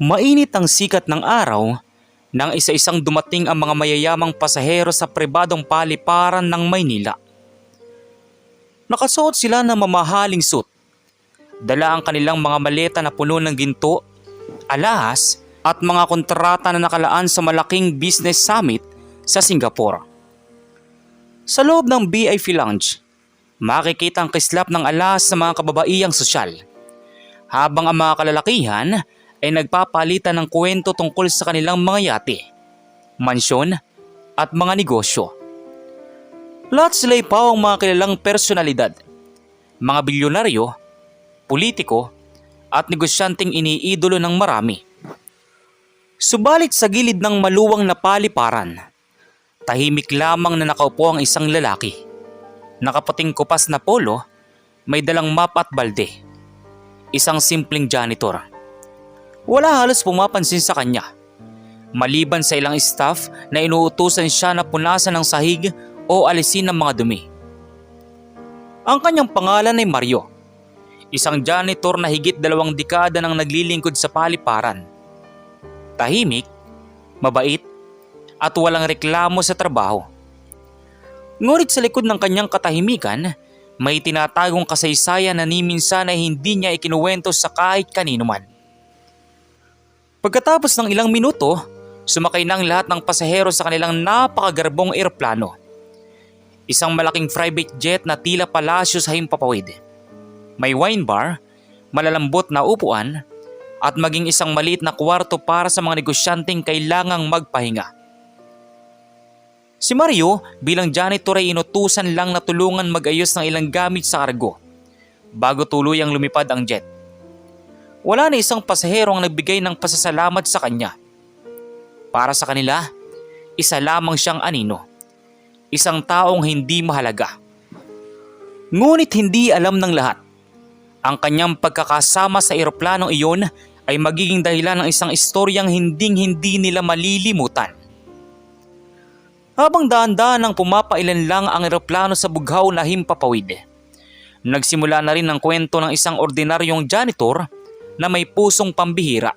Mainit ang sikat ng araw nang isa-isang dumating ang mga mayayamang pasahero sa pribadong paliparan ng Maynila. Nakasuot sila ng mamahaling suit. Dala ang kanilang mga maleta na puno ng ginto, alahas at mga kontrata na nakalaan sa malaking business summit sa Singapore. Sa loob ng BIP Lounge, makikita ang kislap ng alahas sa mga kababaiyang sosyal. Habang ang mga kalalakihan ay nagpapalitan ng kwento tungkol sa kanilang mga yate, mansyon at mga negosyo. Lahat sila'y pawang mga kilalang personalidad, mga bilyonaryo, politiko at negosyanteng iniidolo ng marami. Subalit sa gilid ng maluwang na paliparan, tahimik lamang na nakaupo ang isang lalaki. Nakaputing kupas na polo, may dalang map at balde. Isang simpleng janitor. Wala halos pumapansin sa kanya. Maliban sa ilang staff na inuutusan siya na punasan ng sahig o alisin ng mga dumi. Ang kanyang pangalan ay Mario. Isang janitor na higit dalawang dekada nang naglilingkod sa paliparan. Tahimik, mabait, at walang reklamo sa trabaho. Ngunit sa likod ng kanyang katahimikan, may tinatagong kasaysayan na ni minsan ay hindi niya ikinuwento sa kahit kanino man. Pagkatapos ng ilang minuto, sumakay na ang lahat ng pasahero sa kanilang napakagarbong eroplano. Isang malaking private jet na tila palasyo sa himpapawid. May wine bar, malalambot na upuan, at maging isang maliit na kwarto para sa mga negosyanteng kailangang magpahinga. Si Mario bilang janitor ay inutusan lang na tulungan mag-ayos ng ilang gamit sa kargo bago tuluyang lumipad ang jet. Wala na isang pasahero ang nagbigay ng pasasalamat sa kanya. Para sa kanila, isa lamang siyang anino. Isang taong hindi mahalaga. Ngunit hindi alam ng lahat. Ang kanyang pagkakasama sa eroplanong iyon ay magiging dahilan ng isang istoryang hinding-hindi nila malilimutan. Habang daan-daan ang pumapailan lang ang eroplano sa bughaw na himpapawid. Nagsimula na rin ang kwento ng isang ordinaryong janitor na may pusong pambihira.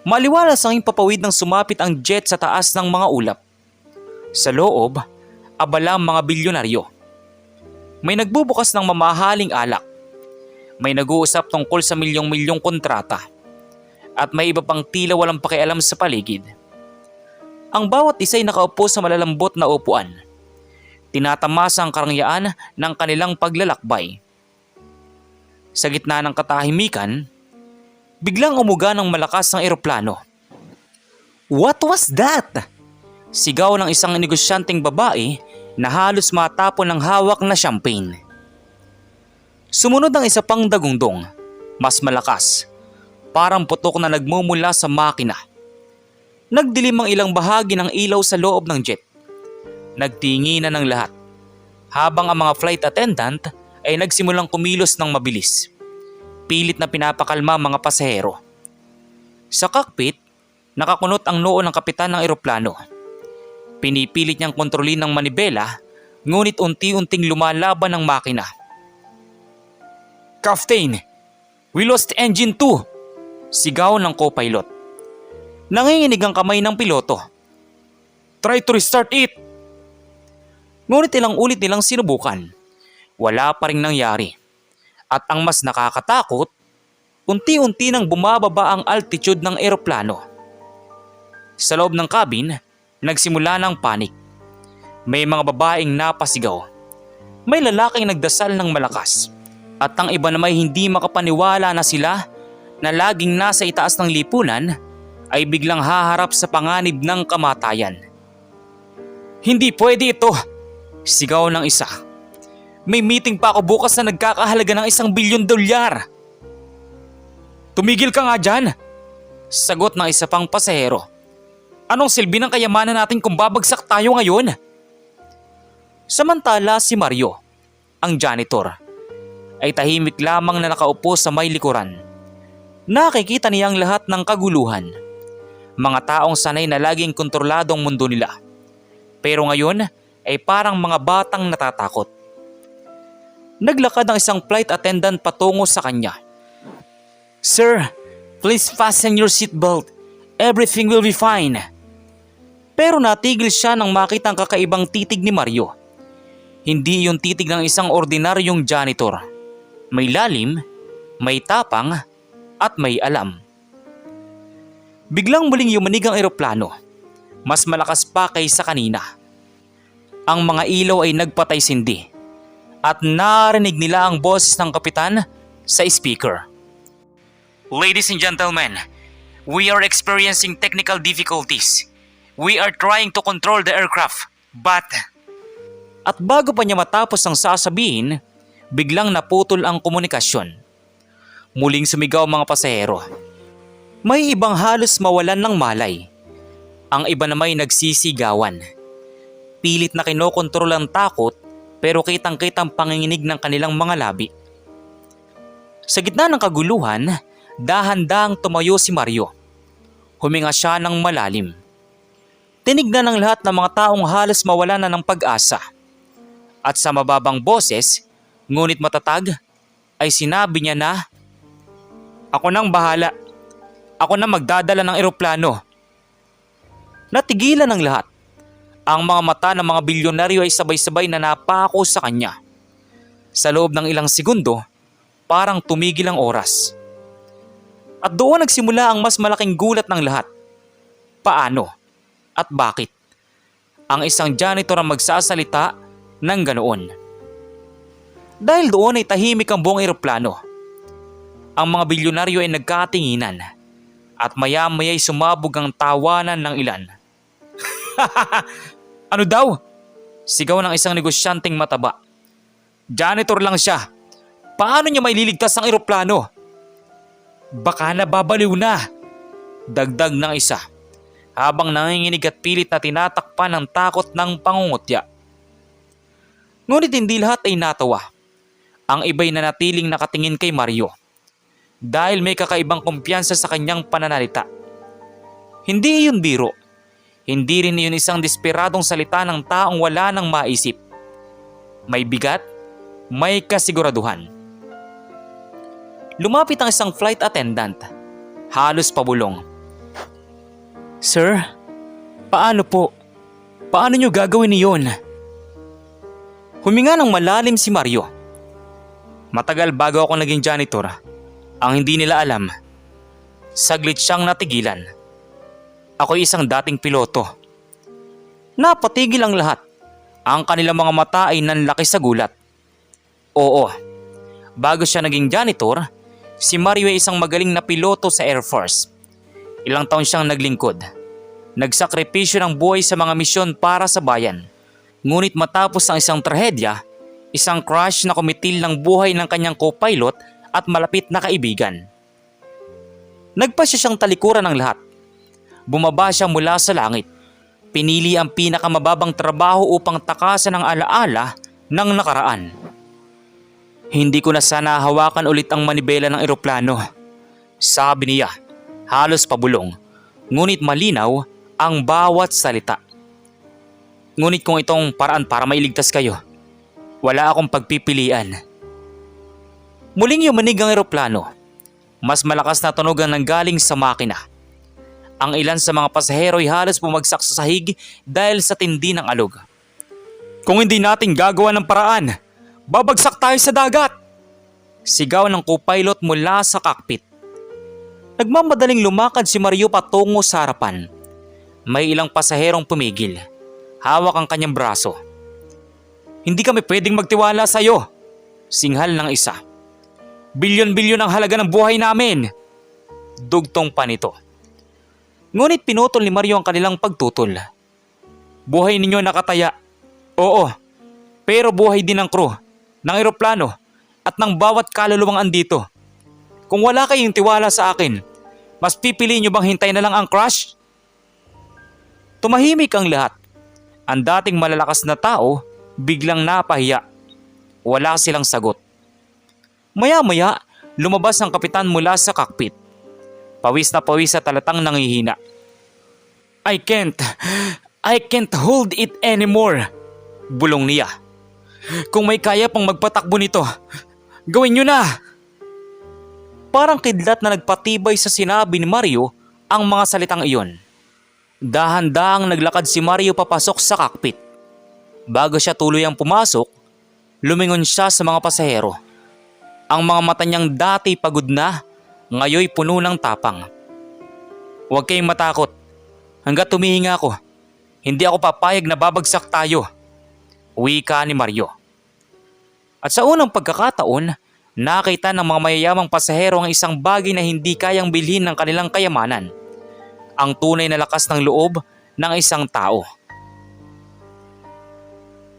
Maliwalas ang himpapawid nang sumapit ang jet sa taas ng mga ulap. Sa loob, abala ang mga bilyonaryo. May nagbubukas ng mamahaling alak. May nag-uusap tungkol sa milyong-milyong kontrata. At may iba pang tila walang pakialam sa paligid. Ang bawat isa ay nakaupo sa malalambot na upuan. Tinatamasa ang karangyaan ng kanilang paglalakbay. Sa gitna ng katahimikan, biglang umuga ng malakas ang eroplano. What was that? Sigaw ng isang negosyanteng babae na halos matapon ng hawak na champagne. Sumunod ang isa pang dagundong, mas malakas, parang putok na nagmumula sa makina. Nagdilim ang ilang bahagi ng ilaw sa loob ng jet. Nagtingi na ng lahat. Habang ang mga flight attendant ay nagsimulang kumilos ng mabilis. Pilit na pinapakalma mga pasahero. Sa cockpit, nakakunot ang noo ng kapitan ng eroplano. Pinipilit niyang kontrolin ng manibela, ngunit unti-unting lumalaban ang makina. Captain, we lost engine 2! Sigaw ng co-pilot. Nanginginig ang kamay ng piloto. Try to restart it! Ngunit ilang ulit nilang sinubukan. Wala pa rin nangyari. At ang mas nakakatakot, unti-unti nang bumababa ang altitude ng eroplano. Sa loob ng cabin, nagsimula ng panik. May mga babaeng napasigaw. May lalaking nagdasal ng malakas. At ang iba na may hindi makapaniwala na sila na laging nasa itaas ng lipunan ay biglang haharap sa panganib ng kamatayan. Hindi pwede ito! Sigaw ng isa. May meeting pa ako bukas na nagkakahalaga ng isang bilyon dolyar. Tumigil ka nga dyan! Sagot ng isa pang pasahero. Anong silbi ng kayamanan natin kung babagsak tayo ngayon? Samantala si Mario, ang janitor, ay tahimik lamang na nakaupo sa may likuran. Nakikita niya ang lahat ng kaguluhan. Mga taong sanay na laging kontroladong mundo nila. Pero ngayon ay parang mga batang natatakot. Naglakad ang isang flight attendant patungo sa kanya. Sir, Please fasten your seatbelt. Everything will be fine. Pero natigil siya nang makita ang kakaibang titig ni Mario. Hindi yung titig ng isang ordinaryong janitor. May lalim, may tapang, at may alam. Biglang muling yumanig ang eroplano. Mas malakas pa kaysa kanina. Ang mga ilaw ay nagpatay sindi. At narinig nila ang boses ng kapitan sa speaker. Ladies and gentlemen, we are experiencing technical difficulties. We are trying to control the aircraft, but... At bago pa niya matapos ang sasabihin, biglang naputol ang komunikasyon. Muling sumigaw mga pasahero. May ibang halos mawalan ng malay. Ang iba naman ay nagsisigawan. Pilit na kinokontrol ang takot pero kitang-kitang panginginig ng kanilang mga labi. Sa gitna ng kaguluhan, dahan-dahang tumayo si Mario. Huminga siya ng malalim. Tinignan ng lahat ng mga taong halos mawala na ng pag-asa. At sa mababang boses, ngunit matatag, ay sinabi niya na, Ako nang bahala. Ako na magdadala ng eroplano. Natigilan ng lahat. Ang mga mata ng mga bilyonaryo ay sabay-sabay na napako sa kanya. Sa loob ng ilang segundo, parang tumigil ang oras. At doon nagsimula ang mas malaking gulat ng lahat. Paano? At bakit? Ang isang janitor ang magsasalita ng ganoon. Dahil doon ay tahimik ang buong eroplano. Ang mga bilyonaryo ay nagkatinginan at maya-maya'y sumabog ang tawanan ng ilan. ano daw? Sigaw ng isang negosyanteng mataba. Janitor lang siya. Paano niya maililigtas ang eroplano? Baka nababaliw na. Dagdag ng isa. Habang nanginginig at pilit na tinatakpan ng takot ng pangungutya. Ngunit hindi lahat ay natawa. Ang iba'y nanatiling nakatingin kay Mario. Dahil may kakaibang kumpiyansa sa kanyang pananalita. Hindi iyon biro. Hindi rin iyon isang desperadong salita ng taong wala nang maisip. May bigat, may kasiguraduhan. Lumapit ang isang flight attendant. Halos pabulong. Sir, paano po? Paano nyo gagawin iyon? Huminga ng malalim si Mario. Matagal bago ako naging janitor. Ang hindi nila alam, saglit siyang natigilan. Ako'y isang dating piloto. Napatigil ang lahat. Ang kanilang mga mata ay nanlaki sa gulat. Oo, bago siya naging janitor, si Mario ay isang magaling na piloto sa Air Force. Ilang taon siyang naglingkod. Nagsakripisyo ng buhay sa mga misyon para sa bayan. Ngunit matapos ang isang trahedya, isang crash na kumitil ng buhay ng kanyang co-pilot at malapit na kaibigan. Nagpa siya siyang talikuran ng lahat. Bumaba siya mula sa langit. Pinili ang pinakamababang trabaho upang takasan ang alaala ng nakaraan. Hindi ko na sana hawakan ulit ang manibela ng eroplano. Sabi niya, halos pabulong. Ngunit malinaw ang bawat salita. Ngunit kung itong paraan para mailigtas kayo, wala akong pagpipilian. Muling yumanig ang eroplano. Mas malakas na tunog ang nanggaling sa makina. Ang ilan sa mga pasahero ay halos bumagsak sa sahig dahil sa tindi ng alog. Kung hindi natin gagawa ng paraan, babagsak tayo sa dagat! Sigaw ng co-pilot mula sa cockpit. Nagmamadaling lumakad si Mario patungo sa harapan. May ilang pasaherong pumigil. Hawak ang kanyang braso. Hindi kami pwedeng magtiwala sa iyo. Singhal ng isa. Bilyon-bilyon ang halaga ng buhay namin. Dugtong pa nito. Ngunit pinutol ni Mario ang kanilang pagtutol. Buhay ninyo nakataya. Oo, pero buhay din ng crew, ng eroplano, at ng bawat kaluluwang andito. Kung wala kayong tiwala sa akin, mas pipiliin nyo bang hintay na lang ang crash? Tumahimik ang lahat. Ang dating malalakas na tao, biglang napahiya. Wala silang sagot. Maya-maya, lumabas ang kapitan mula sa cockpit. Pawis na pawis sa talatang nangihina. I can't, I can't hold it anymore. Bulong niya. Kung may kaya pang magpatakbo nito, gawin nyo na. Parang kidlat na nagpatibay sa sinabi ni Mario ang mga salitang iyon. Dahan-dahang naglakad si Mario papasok sa cockpit. Bago siya tuluyang pumasok, lumingon siya sa mga pasahero. Ang mga mata niyang dati pagod na, ngayoy puno ng tapang. Huwag kayong matakot. Hanggat tumihinga ako, hindi ako papayag na babagsak tayo. Wika ni Mario. At sa unang pagkakataon, nakita ng mga mayayamang pasahero ang isang bagay na hindi kayang bilhin ng kanilang kayamanan. Ang tunay na lakas ng loob ng isang tao.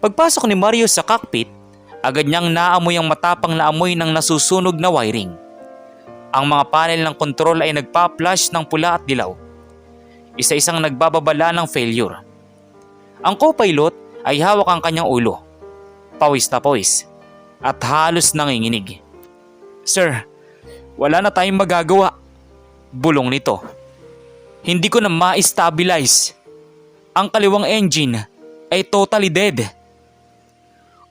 Pagpasok ni Mario sa cockpit, agad niyang naamoy ang matapang na amoy ng nasusunog na wiring. Ang mga panel ng kontrol ay nagpa-flash ng pula at dilaw. Isa-isang nagbababala ng failure. Ang co-pilot ay hawak ang kanyang ulo. Pawis na pawis. At halos nanginginig. Sir, wala na tayong magagawa. Bulong nito. Hindi ko na ma-stabilize. Ang kaliwang engine ay totally dead.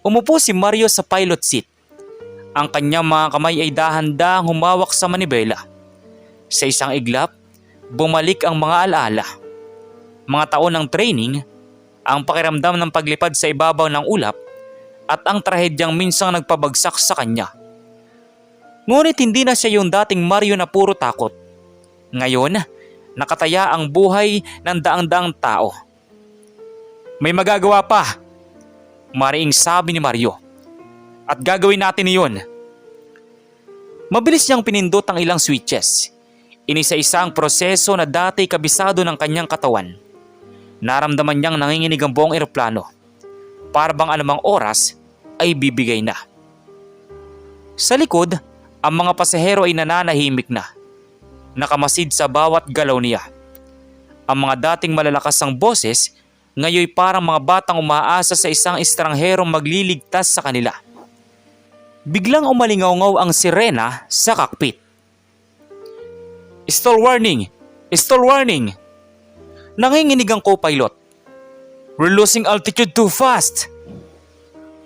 Umupo si Mario sa pilot seat. Ang kanyang mga kamay ay dahan-dahang humawak sa manibela. Sa isang iglap, bumalik ang mga alaala. Mga taon ng training, ang pakiramdam ng paglipad sa ibabaw ng ulap at ang trahedyang minsang nagpabagsak sa kanya. Ngunit hindi na siya yung dating Mario na puro takot. Ngayon, nakataya ang buhay ng daang-daang tao. May magagawa pa, mariing sabi ni Mario. At gagawin natin iyon. Mabilis niyang pinindot ang ilang switches. Inisa-isa ang proseso na dati kabisado ng kanyang katawan. Naramdaman niyang nanginginig ang buong eroplano. Para bang anumang oras ay bibigay na. Sa likod, ang mga pasahero ay nananahimik na. Nakamasid sa bawat galaw niya. Ang mga dating malalakas ang boses, ngayoy parang mga batang umaasa sa isang estrangherong magliligtas sa kanila. Biglang umalingaw ang sirena sa cockpit. Stall warning! Stall warning! Nanginginig ang co-pilot. We're losing altitude too fast!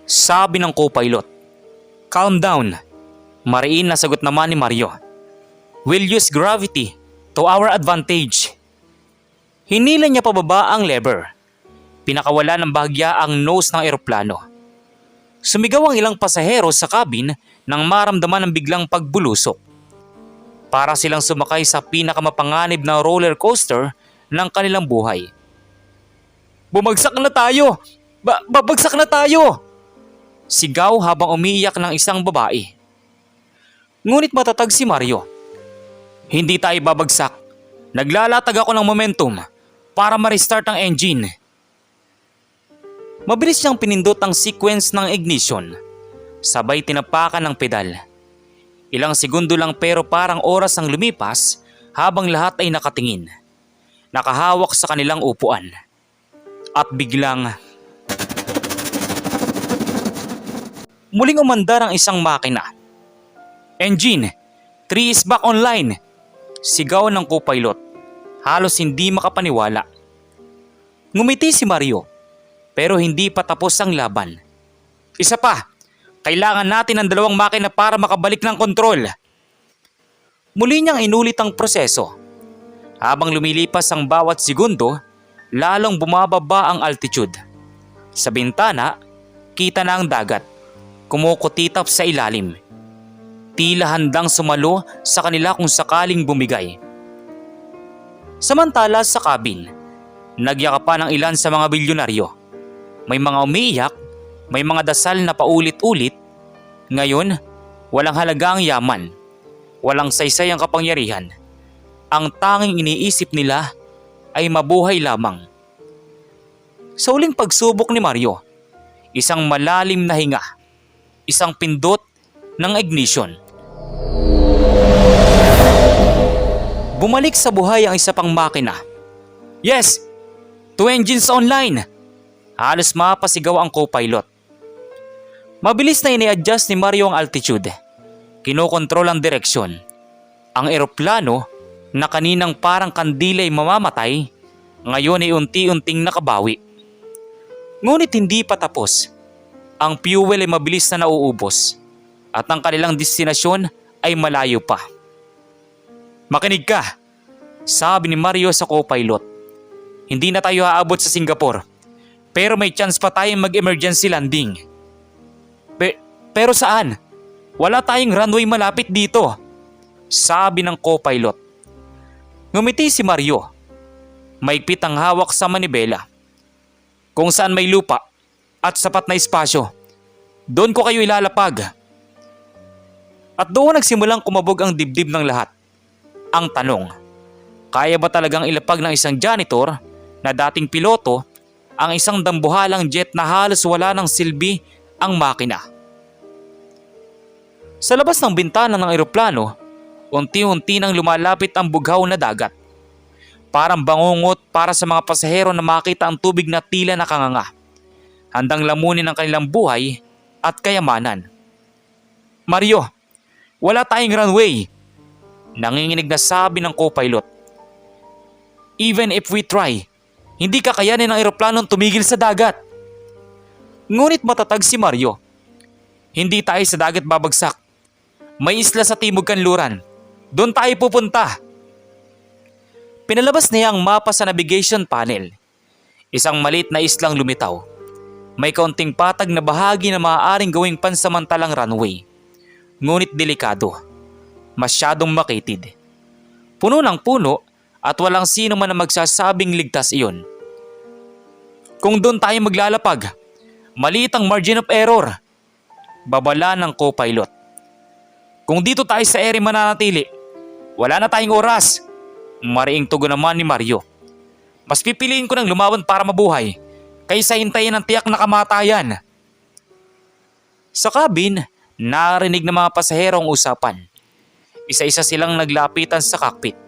Sabi ng co-pilot. Calm down. Mariin na sagot naman ni Mario. We'll use gravity to our advantage. Hinila niya pababa ang lever. Pinakawala ng bahagya ang nose ng eroplano. Sumigaw ang ilang pasahero sa cabin nang maramdaman ng biglang pagbulusok. Para silang sumakay sa pinakamapanganib na roller coaster ng kanilang buhay. Bumagsak na tayo! Ba- babagsak na tayo! Sigaw habang umiiyak ng isang babae. Ngunit matatag si Mario. Hindi tayo babagsak. Naglalatag ako ng momentum para ma-restart ang engine. Mabilis niyang pinindot ang sequence ng ignition. Sabay tinapakan ng pedal. Ilang segundo lang pero parang oras ang lumipas habang lahat ay nakatingin. Nakahawak sa kanilang upuan. At biglang... Muling umandar ang isang makina. Engine, 3 is back online. Sigaw ng co-pilot. Halos hindi makapaniwala. Ngumiti si Mario pero hindi pa tapos ang laban. Isa pa, kailangan natin ng dalawang makina para makabalik ng kontrol. Muli niyang inulit ang proseso. Habang lumilipas ang bawat segundo, lalong bumababa ang altitude. Sa bintana, kita na ang dagat. Kumukutitap sa ilalim. Tila handang sumalo sa kanila kung sakaling bumigay. Samantala sa cabin, nagyakapan ang ilan sa mga bilyonaryo. May mga umiiyak, may mga dasal na paulit-ulit. Ngayon, walang halaga ang yaman. Walang saysay ang kapangyarihan. Ang tanging iniisip nila ay mabuhay lamang. Sa uling pagsubok ni Mario, isang malalim na hinga, isang pindot ng ignition. Bumalik sa buhay ang isa pang makina. Yes! Two engines online! Halos mapasigaw ang co-pilot. Mabilis na ini-adjust ni Mario ang altitude. Kinokontrol ang direksyon. Ang eroplano na kaninang parang kandila'y mamamatay, ngayon ay unti-unting nakabawi. Ngunit hindi pa tapos. Ang fuel ay mabilis na nauubos at ang kanilang destinasyon ay malayo pa. Makinig ka, sabi ni Mario sa co-pilot. Hindi na tayo aabot sa Singapore. Pero may chance pa tayong mag-emergency landing. Pe- pero saan? Wala tayong runway malapit dito. Sabi ng co-pilot. Ngumiti si Mario. Maigpit ang hawak sa manibela. Kung saan may lupa at sapat na espasyo, doon ko kayo ilalapag. At doon nagsimulang kumabog ang dibdib ng lahat. Ang tanong, kaya ba talagang ilapag ng isang janitor na dating piloto ang isang dambuhalang jet na halos wala ng silbi ang makina? Sa labas ng bintana ng eroplano, unti-unti nang lumalapit ang bughaw na dagat. Parang bangungot para sa mga pasahero na makita ang tubig na tila nakanganga. Handang lamunin ang kanilang buhay at kayamanan. Mario, wala tayong runway. Nanginginig na sabi ng co-pilot. Even if we try, hindi kakayanin ng eroplanong tumigil sa dagat. Ngunit matatag si Mario. Hindi tayo sa dagat babagsak. May isla sa timog kanluran. Doon tayo pupunta. Pinalabas niya ang mapa sa navigation panel. Isang maliit na islang lumitaw. May kaunting patag na bahagi na maaaring gawing pansamantalang runway. Ngunit delikado. Masyadong makitid. Puno ng puno at walang sino man na magsasabing ligtas iyon. Kung doon tayo maglalapag, maliit ang margin of error. Babala ng co-pilot. Kung dito tayo sa ere mananatili, wala na tayong oras. Mariing tugon naman ni Mario. Mas pipiliin ko ng lumawan para mabuhay kaysa hintayin ang tiyak na kamatayan. Sa cabin, narinig ng mga pasahero ang usapan. Isa-isa silang naglapitan sa cockpit.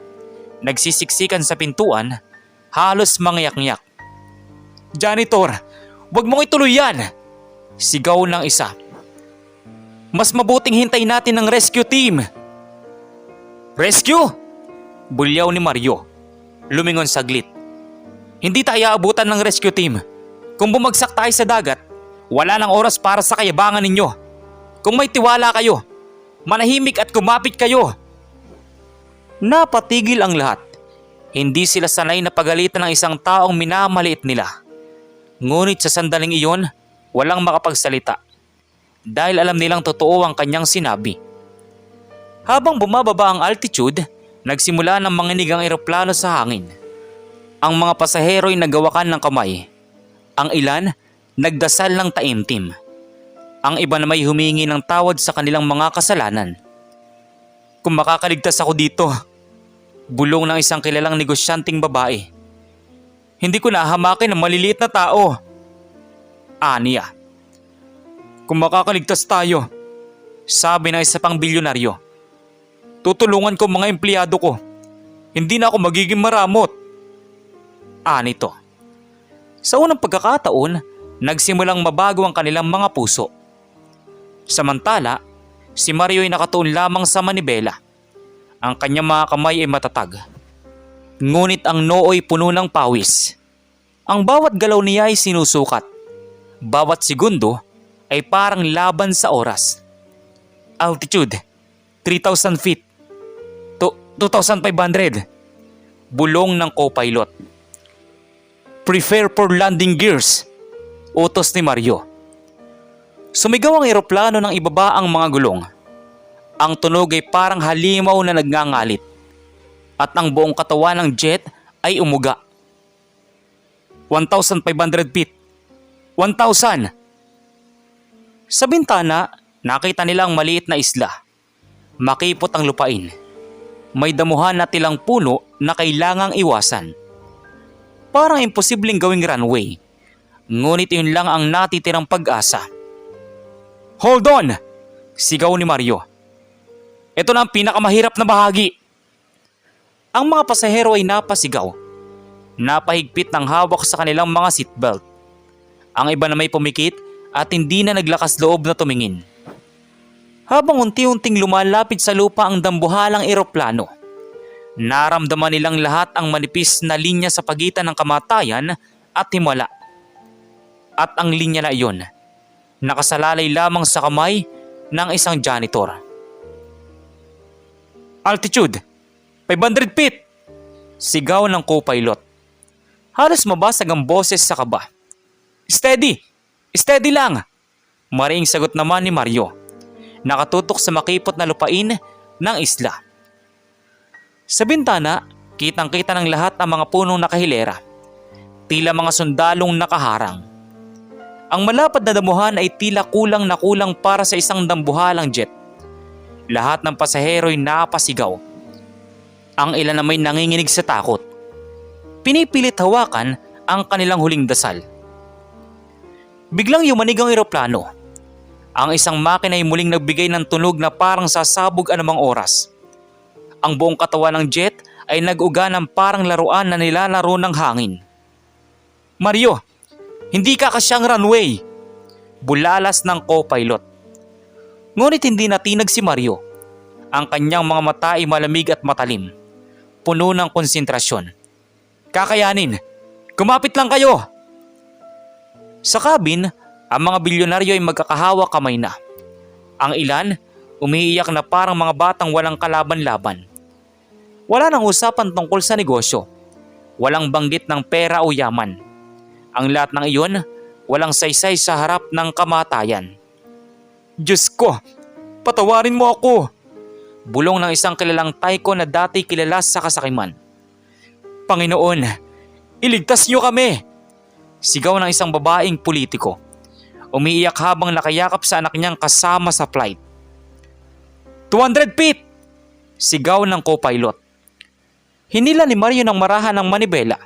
Nagsisiksikan sa pintuan, halos mangyak-ngyak. Janitor, wag mong ituloy yan! Sigaw ng isa. Mas mabuting hintay natin ng rescue team. Rescue? Bulyaw ni Mario. Lumingon saglit. Hindi tayo aabutan ng rescue team. Kung bumagsak tayo sa dagat, wala nang oras para sa kayabangan ninyo. Kung may tiwala kayo, manahimik at kumapit kayo. Napatigil ang lahat. Hindi sila sanay na pagalitan ng isang taong minamaliit nila. Ngunit sa sandaling iyon, walang makapagsalita. Dahil alam nilang totoo ang kanyang sinabi. Habang bumababa ang altitude, nagsimula ng manginig ang eroplano sa hangin. Ang mga pasahero ay nagawakan ng kamay. Ang ilan, nagdasal ng taimtim. Ang iba na may humingi ng tawad sa kanilang mga kasalanan. Kung makakaligtas ako dito, bulong ng isang kilalang negosyanteng babae. Hindi ko nahamakin ang maliliit na tao. Aniya. Kung makakaligtas tayo, sabi ng isa pang bilyonaryo. Tutulungan ko mga empleyado ko. Hindi na ako magiging maramot. Anito. Sa unang pagkakataon, nagsimulang mabago ang kanilang mga puso. Samantala, si Mario ay nakatuon lamang sa manibela. Ang kanyang mga kamay ay matatag. Ngunit ang noo ay puno ng pawis. Ang bawat galaw niya ay sinusukat. Bawat segundo ay parang laban sa oras. Altitude, 3,000 feet. To 2,500. Bulong ng co-pilot. Prepare for landing gears. Utos ni Mario. Sumigaw ang eroplano ng ibaba ang mga gulong. Ang tunog ay parang halimaw na nagngangalit. At ang buong katawan ng jet ay umuga. 1,500 feet. 1,000. Sa bintana, nakita nila ang maliit na isla. Makipot ang lupain. May damuhan na tilang puno na kailangang iwasan. Parang imposibleng gawing runway. Ngunit yun lang ang natitirang pag-asa. Hold on! Sigaw ni Mario. Ito na ang pinakamahirap na bahagi. Ang mga pasahero ay napasigaw. Napahigpit ng hawak sa kanilang mga seatbelt. Ang iba na may pumikit at hindi na naglakas loob na tumingin. Habang unti-unting lumalapit sa lupa ang dambuhalang eroplano, naramdaman nilang lahat ang manipis na linya sa pagitan ng kamatayan at himala. At ang linya na iyon, nakasalalay lamang sa kamay ng isang janitor. Altitude, 500 feet! Sigaw ng co-pilot. Halos mabasag ang boses sa kaba. Steady! Steady lang! Maring sagot naman ni Mario. Nakatutok sa makipot na lupain ng isla. Sa bintana, kitang-kita ng lahat ang mga punong nakahilera. Tila mga sundalong nakaharang. Ang malapad na damuhan ay tila kulang na kulang para sa isang dambuhalang jet. Lahat ng pasahero'y napasigaw. Ang ilan na may nanginginig sa takot. Pinipilit hawakan ang kanilang huling dasal. Biglang yumanig ang eroplano. Ang isang makina ay muling nagbigay ng tunog na parang sasabog anumang oras. Ang buong katawan ng jet ay nag-uga ng parang laruan na nilalaro ng hangin. Mario, hindi ka kasyang runway. Bulalas ng co-pilot. Ngunit hindi natinag si Mario. Ang kanyang mga mata ay malamig at matalim. Puno ng konsentrasyon. Kakayanin! Kumapit lang kayo! Sa cabin, ang mga bilyonaryo ay magkakahawa kamay na. Ang ilan, umiiyak na parang mga batang walang kalaban-laban. Wala nang usapan tungkol sa negosyo. Walang banggit ng pera o yaman. Ang lahat ng iyon, walang saysay sa harap ng kamatayan. Diyos ko, patawarin mo ako! Bulong ng isang kilalang taiko na dati kilala sa kasakiman. Panginoon, iligtas niyo kami! Sigaw ng isang babaeng politiko. Umiiyak habang nakayakap sa anak niyang kasama sa flight. 200 feet! Sigaw ng co-pilot. Hinila ni Mario ng marahan ng manibela.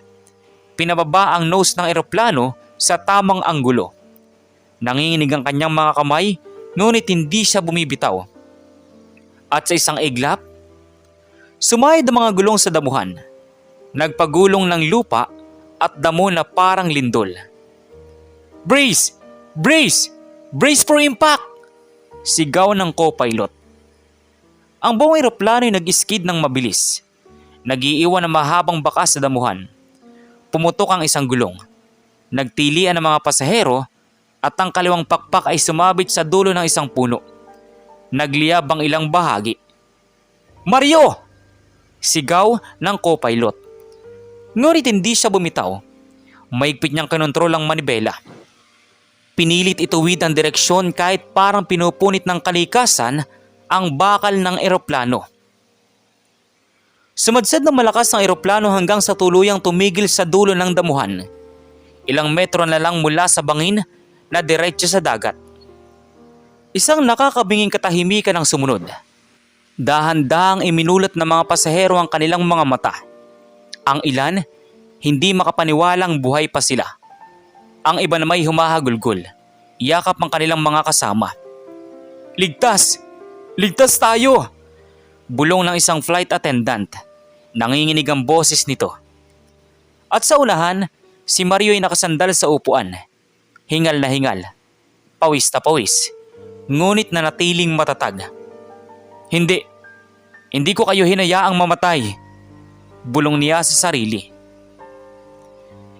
Pinababa ang nose ng eroplano sa tamang anggulo. Nanginginig ang kanyang mga kamay ngunit hindi siya bumibitaw. At sa isang iglap, sumayad ang mga gulong sa damuhan. Nagpagulong ng lupa at damo na parang lindol. Brace! Brace! Brace for impact! Sigaw ng co-pilot. Ang buong eroplano ay nag-skid ng mabilis. Nagiiwan ng mahabang bakas sa damuhan. Pumutok ang isang gulong. Nagtilian ang mga pasahero at ang kaliwang pakpak ay sumabit sa dulo ng isang puno. Nagliyab ang ilang bahagi. Mario! Sigaw ng co-pilot. Ngunit hindi siya bumitaw. Maigpit niyang kinontrol ang manibela. Pinilit ituwid ang direksyon kahit parang pinupunit ng kalikasan ang bakal ng eroplano. Sumadsad ng malakas ang eroplano hanggang sa tuluyang tumigil sa dulo ng damuhan. Ilang metro na lang mula sa bangin na diretso sa dagat. Isang nakakabinging katahimikan ang sumunod. Dahan-dahang iminulat ng mga pasahero ang kanilang mga mata. Ang ilan, hindi makapaniwalang buhay pa sila. Ang iba na may humahagulgol. Yakap ang kanilang mga kasama. Ligtas! Ligtas tayo! Bulong ng isang flight attendant. Nanginginig ang boses nito. At sa unahan, si Mario ay nakasandal sa upuan. Hingal na hingal. Pawis na pawis. Ngunit nanatiling matatag. Hindi. Hindi ko kayo hinayaang mamatay. Bulong niya sa sarili.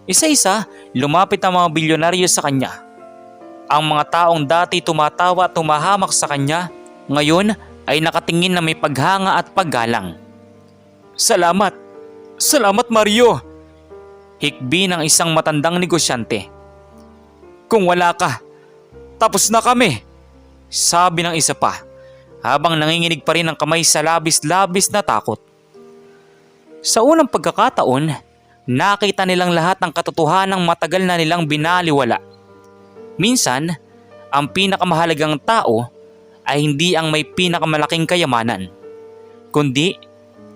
Isa-isa, lumapit ang mga bilyonaryo sa kanya. Ang mga taong dati tumatawa at tumahamak sa kanya, ngayon ay nakatingin na may paghanga at paggalang. Salamat! Salamat Mario! Hikbi ng isang matandang negosyante. Kung wala ka, tapos na kami! Sabi ng isa pa, habang nanginginig pa rin ang kamay sa labis-labis na takot. Sa unang pagkakataon, nakita nilang lahat ng katotohanang matagal na nilang binaliwala. Minsan, ang pinakamahalagang tao ay hindi ang may pinakamalaking kayamanan, kundi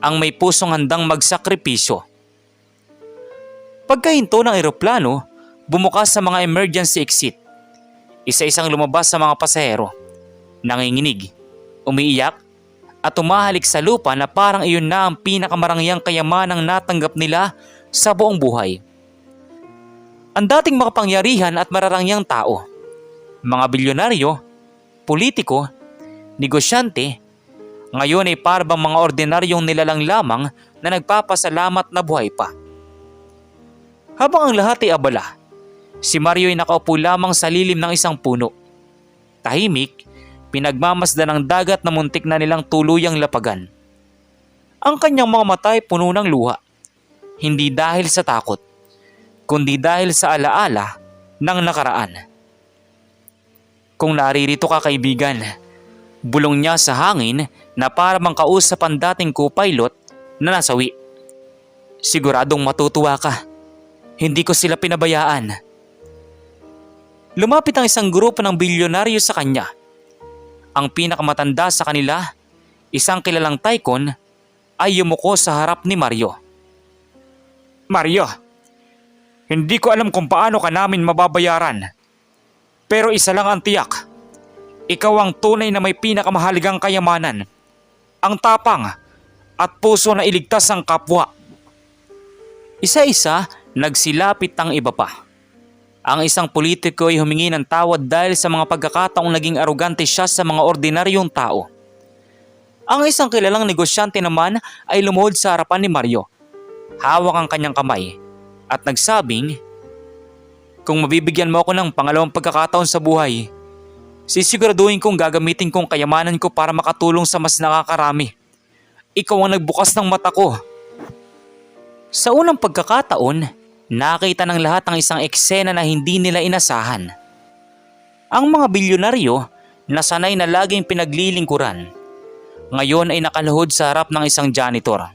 ang may pusong handang magsakripisyo. Pagkahinto ng eroplano, bumukas sa mga emergency exit. Isa-isang lumabas sa mga pasahero. Nanginginig, umiiyak, at umahalik sa lupa na parang iyon na ang pinakamarangyang kayamanang natanggap nila sa buong buhay. Ang dating makapangyarihan at mararangyang tao, mga bilyonaryo, politiko, negosyante, ngayon ay parang mga ordinaryong nilalang lamang na nagpapasalamat na buhay pa. Habang ang lahat ay abala, si Mario ay nakaupo lamang sa lilim ng isang puno. Tahimik, pinagmamasdan ng dagat na muntik na nilang tuluyang lapagan. Ang kanyang mga mata ay puno ng luha. Hindi dahil sa takot, kundi dahil sa alaala ng nakaraan. Kung naririto ka kaibigan, bulong niya sa hangin na para mang kausap ang dating co-pilot na nasawi. Siguradong matutuwa ka. Hindi ko sila pinabayaan. Lumapit ang isang grupo ng bilyonaryo sa kanya. Ang pinakamatanda sa kanila, isang kilalang tycoon, ay yumuko sa harap ni Mario. Mario, hindi ko alam kung paano ka namin mababayaran. Pero isa lang ang tiyak. Ikaw ang tunay na may pinakamahalagang kayamanan. Ang tapang at puso na iligtas ang kapwa. Isa-isa, nagsilapit ang iba pa. Ang isang politiko ay humingi ng tawad dahil sa mga pagkakataong naging arugante siya sa mga ordinaryong tao. Ang isang kilalang negosyante naman ay lumuhod sa harapan ni Mario. Hawak ang kanyang kamay at nagsabing, Kung mabibigyan mo ako ng pangalawang pagkakataon sa buhay, sisiguraduhin kong gagamitin kong kayamanan ko para makatulong sa mas nakakarami. Ikaw ang nagbukas ng mata ko. Sa unang pagkakataon, nakita ng lahat ang isang eksena na hindi nila inasahan. Ang mga bilyonaryo na sanay na laging pinaglilingkuran, ngayon ay nakaluhod sa harap ng isang janitor.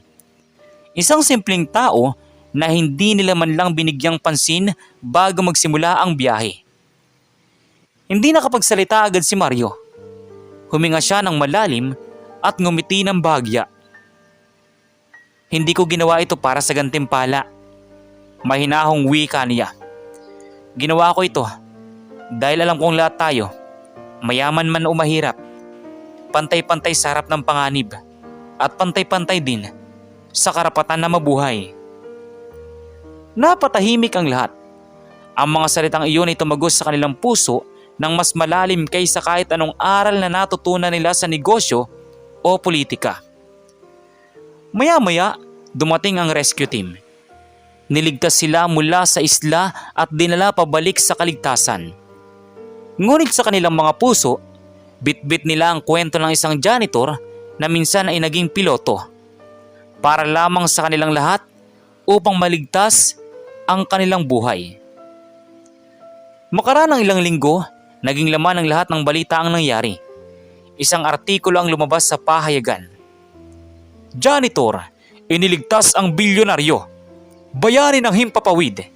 Isang simpleng tao na hindi nila man lang binigyang pansin bago magsimula ang biyahe. Hindi nakapagsalita agad si Mario. Huminga siya ng malalim at ngumiti ng bahagya. Hindi ko ginawa ito para sa gantimpala. Mahinahong wika niya. Ginawa ko ito dahil alam kong lahat tayo, mayaman man o mahirap, pantay-pantay sa harap ng panganib at pantay-pantay din sa karapatan na mabuhay. Napatahimik ang lahat. Ang mga salitang iyon ay tumagos sa kanilang puso ng mas malalim kaysa kahit anong aral na natutunan nila sa negosyo o politika. Maya-maya, dumating ang rescue team. Niligtas sila mula sa isla at dinala pabalik sa kaligtasan. Ngunit sa kanilang mga puso, bitbit nila ang kwento ng isang janitor na minsan ay naging piloto. Para lamang sa kanilang lahat upang maligtas ang kanilang buhay. Makaraan ng ilang linggo, naging laman ng lahat ng balita ang nangyari. Isang artikulo ang lumabas sa pahayagan. Janitor, iniligtas ang bilyonaryo. Bayani ng himpapawid.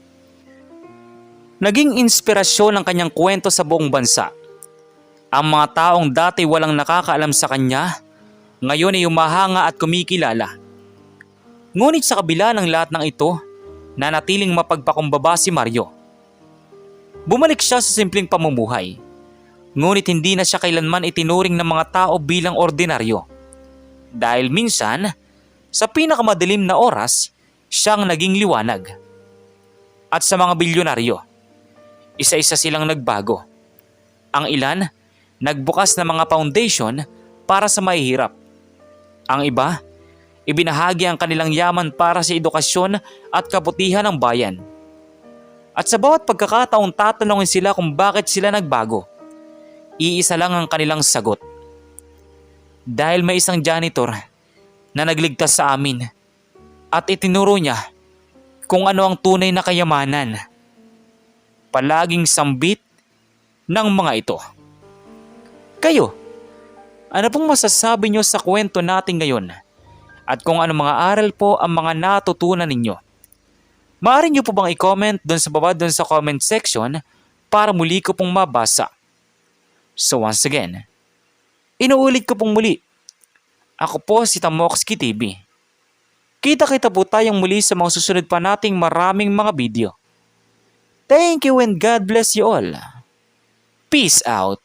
Naging inspirasyon ng kanyang kwento sa buong bansa. Ang mga taong dati walang nakakaalam sa kanya, ngayon ay umahanga at kumikilala. Ngunit sa kabila ng lahat ng ito, nanatiling mapagpakumbaba si Mario. Bumalik siya sa simpleng pamumuhay. Ngunit hindi na siya kailanman itinuring ng mga tao bilang ordinaryo. Dahil minsan, sa pinakamadilim na oras, siyang naging liwanag. At sa mga bilyonaryo, isa-isa silang nagbago. Ang ilan, nagbukas ng mga foundation para sa mahihirap. Ang iba, ibinahagi ang kanilang yaman para sa edukasyon at kabutihan ng bayan. At sa bawat pagkakataong tatanungin sila kung bakit sila nagbago, iisa lang ang kanilang sagot. Dahil may isang janitor na nagligtas sa amin at itinuro niya kung ano ang tunay na kayamanan. Palaging sambit ng mga ito. Kayo, ano pong masasabi niyo sa kwento natin ngayon? At kung ano mga aral po ang mga natutunan ninyo? Maaari niyo po bang i-comment doon sa baba doon sa comment section para muli ko pong mabasa. So once again, inuulit ko pong muli. Ako po si Tamoxki TV. Kita-kita po tayong muli sa mga susunod pa nating maraming mga video. Thank you and God bless you all. Peace out.